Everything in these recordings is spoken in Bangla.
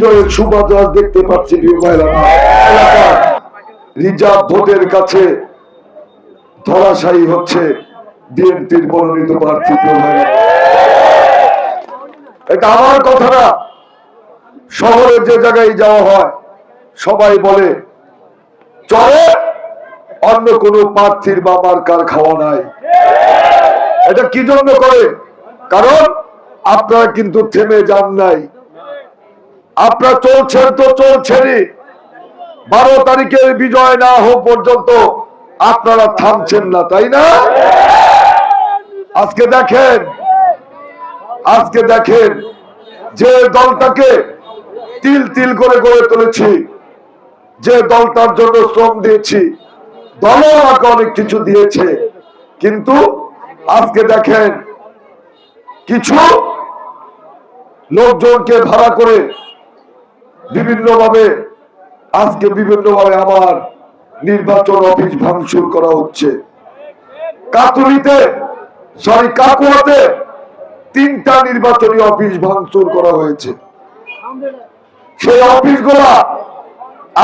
বিজয়ের সুবাতাস দেখতে পাচ্ছি রিজার্ভ ভোটের কাছে ধরাশায়ী হচ্ছে বিএনপির মনোনীত প্রার্থী। এটা আমার কথা না, শহরে যে জায়গায় যাওয়া হয়, সবাই বলে, চলে, অন্য কোন প্রার্থীর বা মার্কার খাওয়া নাই। এটা কি জন্য করে? কারণ আপনারা কিন্তু থেমে যান নাই। আপনারা চলছেন তো চলছেনই বারো তারিখের বিজয় না হোক পর্যন্ত আপনারা থামছেন না, তাই না? আজকে দেখেন আজকে দেখেন যে দলটাকে তিল তিল করে গড়ে তুলেছি, যে দলটার জন্য শ্রম দিয়েছি, দলও আমাকে অনেক কিছু দিয়েছে। কিন্তু আজকে দেখেন, কিছু লোকজনকে ভাড়া করে বিভিন্ন ভাবে আজকে বিভিন্ন ভাবে আমার নির্বাচন অফিস ভাঙচুর করা হচ্ছে। কাতুলিতে সরি কাকুয়াতে তিনটা নির্বাচনী অফিস ভাঙচুর করা হয়েছে। সেই অফিসগুলা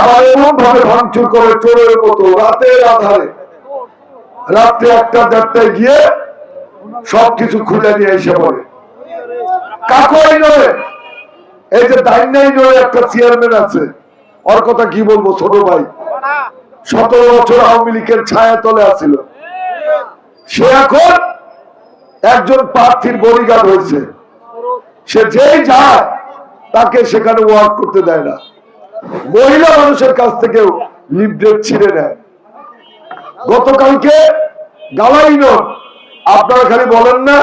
আবার এমন ভাবে ভাঙচুর করে চোরের মতো রাতের আধারে। রাত্রে একটা দেড়টায় গিয়ে সবকিছু খুলে নিয়ে এসে পড়ে। কাকুয়াই নয় এই যে দাইনাই নয়, একটা চেয়ারম্যান আছে। ওর কথা কি বলব, ছোট ভাই? সতেরো বছর আওয়ামী লীগের ছায়া তলে আছিল। সে এখন একজন প্রার্থীর বডিগার্ড হয়েছে। সে যেই যায়, তাকে সেখানে ওয়ার্ক করতে দেয় না। মহিলা মানুষের কাছ থেকেও লিফলেট ছিঁড়ে নেয়। গতকালকে গালাইন আপনারা খালি বলেন না,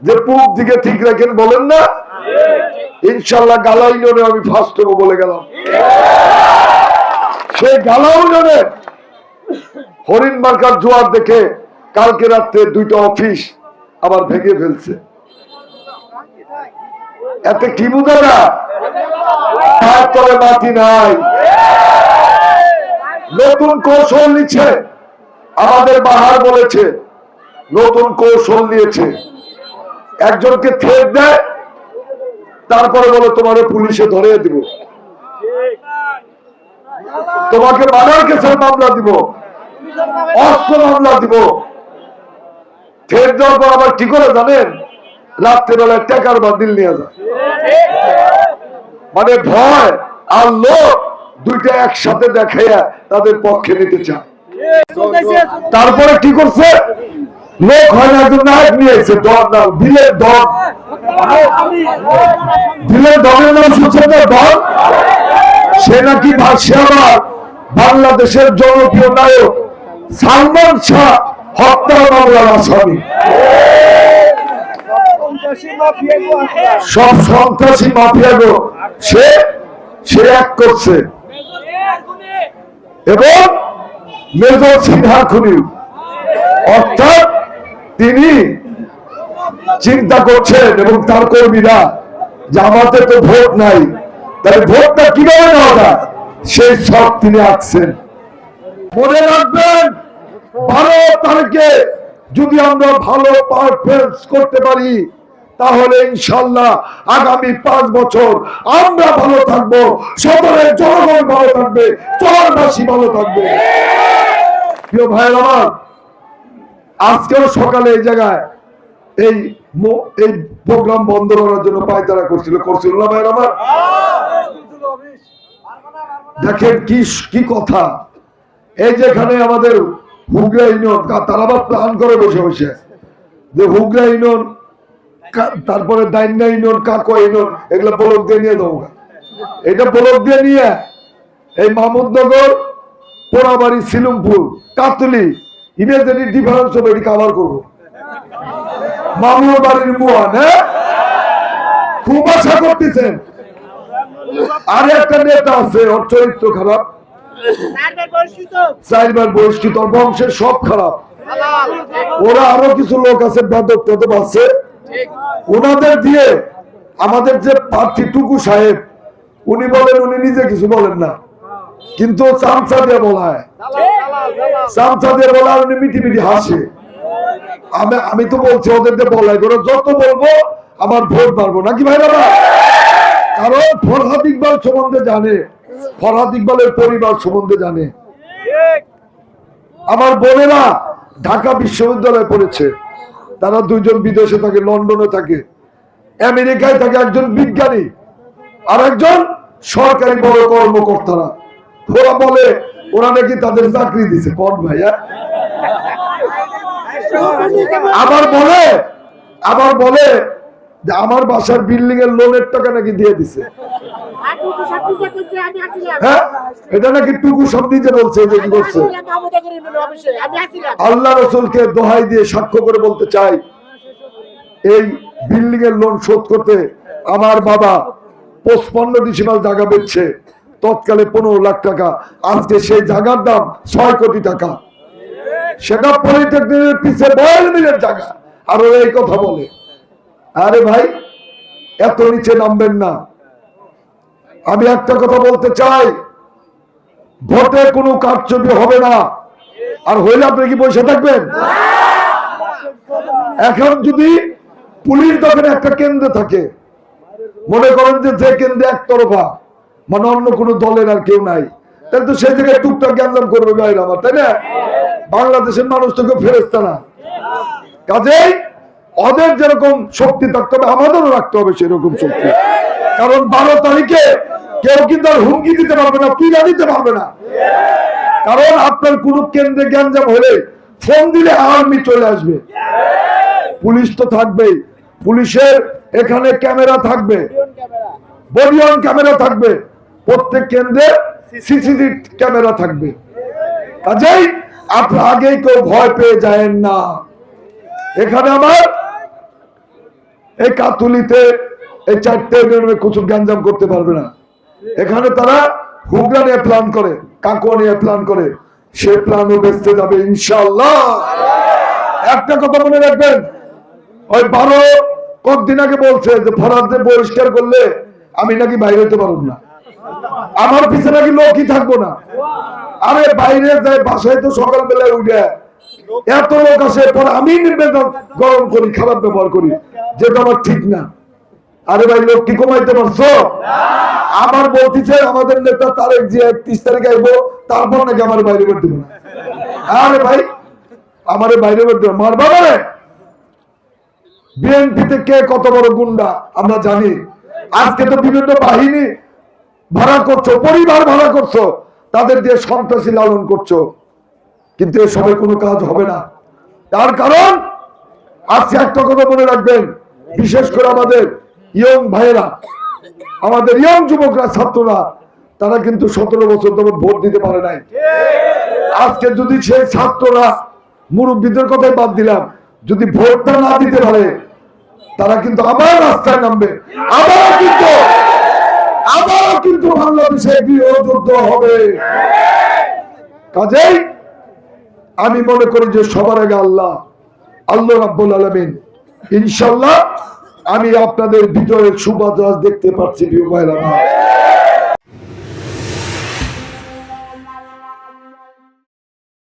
যে পূব দিকে ঠিক রাখেন বলেন না ইনশাল্লাহ গালাইনে আমি ফার্স্ট হব বলে গেলাম। সেই গালাউনে হরিণ মার্কার জোয়ার দেখে কালকে রাত্রে দুইটা অফিস আবার ভেঙে ফেলছে। এতে কি বুঝে না তলে মাটি নাই। নতুন কৌশল নিচ্ছে। আমাদের বাহার বলেছে, নতুন কৌশল নিয়েছে। একজনকে থেট দেয় তারপরে বলে তোমার পুলিশে ধরে দিব। তোমাকে মার্ডার কেসের মামলা দিব। অস্ত্র মামলা দিব। ফের দেওয়ার পর আবার কি করে জানেন? রাত্রেবেলায় টাকার বান্দিল নিয়ে যায়। মানে ভয় আর লোক দুইটা একসাথে দেখাইয়া তাদের পক্ষে নিতে চায়। তারপরে কি করছে? লোক হয় নায়ক নিয়ে দর দিলের দর। দিলের দরের নাম শুনছে না দর? সে নাকি বাংলাদেশের জনপ্রিয় নায়ক সালমান শাহ, হত্যা মামলার আসামি। সব সন্ত্রাসী মাফিয়া গো, সে সে এক করছে। এবং মেজর সিনহা খুনি। অর্থাৎ তিনি চিন্তা করছেন এবং তার কর্মীরা যে আমাদের তো ভোট নাই, তাহলে ভোটটা কীভাবে নেওয়া সেই সব তিনি আঁকছেন। মনে রাখবেন, বারো তারিখে যদি আমরা ভালো পারফরমেন্স করতে পারি, তাহলে ইনশাল্লাহ আগামী পাঁচ বছর আমরা ভালো থাকব, সদরের জনগণ ভালো থাকবে চরবাসী ভালো থাকবে। প্রিয় ভাই আমার আজকেও সকালে এই জায়গায় এই এই প্রোগ্রাম বন্ধ করার জন্য পায়তারা করছিল। করছিল না ভাই আমার? দেখেন কি কি কথা। এই যেখানে আমাদের হুগরা ইউনিয়ন তারা আবার প্ল্যান করে বসে বসে। যে হুগরা ইউনিয়ন তারপরে দাইন্না ইউনিয়ন, কাকো ইউনিয়ন, এগুলো ব্লক দিয়ে নিয়ে দেবো এটা ব্লক দিয়ে নিয়ে এই মাহমুদনগর, পোড়াবাড়ি, সিলুমপুর, কাতুলি ডিফারেন্স হবে এটি কাভার করব। মামুর বাড়ির মুয়ান হ্যাঁ? খুব আশা করতেছেন। আর একটা নেতা আছে ওর চরিত্র খারাপ। চারবার বহিষ্কৃত বংশের সব খারাপ। ওরা আরও কিছু লোক আছে বেদক টেদক আছে ওনাদের দিয়ে আমাদের যে প্রার্থী টুকু সাহেব উনি বলেন উনি নিজে কিছু বলেন না। কিন্তু ও চামচা দিয়ে বলায়। চামচা বলা উনি মিটি মিটি হাসে। আমি আমি তো বলছি ওদের দিয়ে বলাই করে যত বলব, আমার ভোট পারব নাকি ভাই বাবা কারণ ফরহাদ ইকবাল সম্বন্ধে জানে, ফরহাদ ইকবালের পরিবার সম্বন্ধে জানে। আমার বোনেরা ঢাকা বিশ্ববিদ্যালয়ে পড়েছে। তারা দুইজন বিদেশে থাকে, লন্ডনে থাকে। আমেরিকায় থাকে একজন বিজ্ঞানী আর একজন সরকারি বড় কর্মকর্তারা। ওরা বলে, ওরা নাকি তাদের চাকরি দিছে। কন ভাইয়া? আবার বলে আবার বলে যে আমার বাসার বিল্ডিং এর লোনের টাকা নাকি দিয়ে দিছে। হ্যাঁ? আমার বাবা পঁচপন্ন ডিসিমাল জায়গা বেচছে। তৎকালে পনেরো লাখ টাকা, আজকে সেই জায়গার দাম ছয় কোটি টাকা। সেটা পলিটেকনিকের পিছিয়ে বয়াল মিলের জায়গা। আর এই কথা বলে। আরে ভাই, এত নিচে নামবেন না। আমি একটা কথা বলতে চাই, ভোটে কোনো কারচুপি হবে না। আর হইলে আপনি কি বসে থাকবেন? এখন যদি পুলিশ যখন একটা কেন্দ্রে থাকে, মনে করেন যে যে কেন্দ্রে একতরফা মানে অন্য কোনো দলের আর কেউ নাই। তাহলে তো সেই জায়গায় টুকটাক জ্ঞান করবে বাইরে আমার, তাই না? বাংলাদেশের মানুষ তো কেউ ফেরস্তা না। কাজেই ওদের যেরকম শক্তি থাকতে হবে, আমাদেরও রাখতে হবে সেরকম শক্তি। কারণ বারো তারিখে কেউ কিন্তু আর হুমকি দিতে পারবে না পিলা দিতে পারবে না। কারণ আপনার কোন কেন্দ্রে গ্যাঞ্জাম হলে ফোন দিলে আর্মি চলে আসবে। পুলিশ তো থাকবেই। পুলিশের এখানে ক্যামেরা থাকবে। বডিয়ন ক্যামেরা থাকবে। প্রত্যেক কেন্দ্রে সিসিটিভি ক্যামেরা থাকবে। কাজেই আপনি আগেই কেউ ভয় পেয়ে যায়েন না। এখানে আমার এই কাতুলিতে এই চারটে ইউনিয়নে কুচুর গ্যাঞ্জাম করতে পারবে না। এখানে তারা হুগরা নিয়ে প্ল্যান করে কাকুয়া নিয়ে প্ল্যান করে। সে প্ল্যানও বেচতে যাবে ইনশাল্লাহ একটা কথা মনে রাখবেন, ওই বারো কতদিন আগে বলছে যে ফরাদদের বহিষ্কার করলে আমি নাকি বাইরে হতে পারব না। আমার পিছনে নাকি লোকই থাকব না। আরে বাইরে যায়, বাসায় তো সকালবেলায় উঠে। এত লোক আসে, পরে আমি নির্বেদন গরম করি, খারাপ ব্যবহার করি যেটা আমার ঠিক না। আরে ভাই, লোক কি কমাইতে পারছ? আমার বলতেছে, আমাদের নেতা তারেক যে একত্রিশ তারিখে আইবো, তারপর নাকি আমার বাইরে বের দেবো না। আরে ভাই, আমারে বাইরে বের দেবো মারবা না বিএনপিতে কে কত বড় গুন্ডা, আমরা জানি। আজকে তো বিভিন্ন বাহিনী ভাড়া করছ, পরিবার ভাড়া করছ, তাদের দিয়ে সন্ত্রাসী লালন করছ। কিন্তু এসবের কোনো কাজ হবে না। তার কারণ, আজকে একটা কথা মনে রাখবেন, বিশেষ করে আমাদের ইয়ং ভাইয়েরা, আমাদের ইয়ং যুবকরা, ছাত্ররা, তারা কিন্তু সতেরো বছর তবে ভোট দিতে পারে নাই। আজকে যদি সেই ছাত্ররা, মুরব্বীদের কথাই বাদ দিলাম, যদি ভোটটা না দিতে পারে, তারা কিন্তু আবার রাস্তায় নামবে। আবার কিন্তু আবারও কিন্তু বাংলাদেশে গৃহযুদ্ধ হবে কাজেই আমি মনে করি যে সবার আগে আল্লাহ আল্লাহ রাব্বুল আলমিন ইনশাল্লাহ আমি আপনাদের বিজয়ের সুবাদ দেখতে পাচ্ছি আমার।